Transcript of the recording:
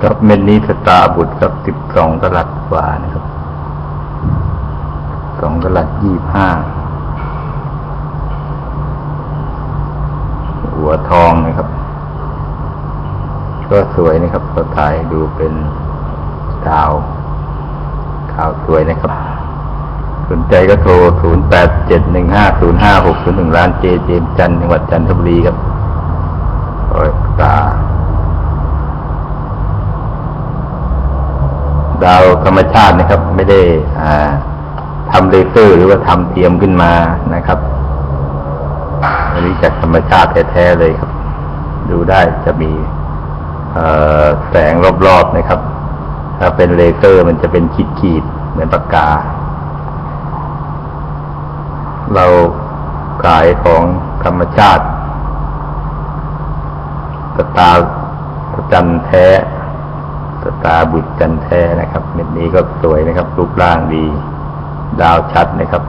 ครับเม็ดนี้สตาบุตรครับสิบสองกลัดกว่านะครับสองกลัดยี่ห้าหัวทองนะครับ ก็สวยนะครับก็ถ่ายดูเป็นดาวขาวสวยนะครับ สนใจก็โทร 0 8 7 1 5 0 5 6 0 1 ร้านเจเจมส์จันจังหวัดจันทบุรีครับร้อยตา ดาวธรรมชาตินะครับ ไม่ได้ทำเลเซอร์หรือว่าทำเทียมขึ้นมานะครับอันนี้จากธรรมชาติแท้ๆเลยครับ ดูได้จะมีแสงรอบๆนะครับ ถ้าเป็นเลเซอร์มันจะเป็นขีดๆเหมือนปากกา เราขายของธรรมชาติตาร์จันแท้ ตาบุตรจันแท้นะครับ เม็ดนี้ก็สวยนะครับ รูปร่างดี ดาวชัดนะครับ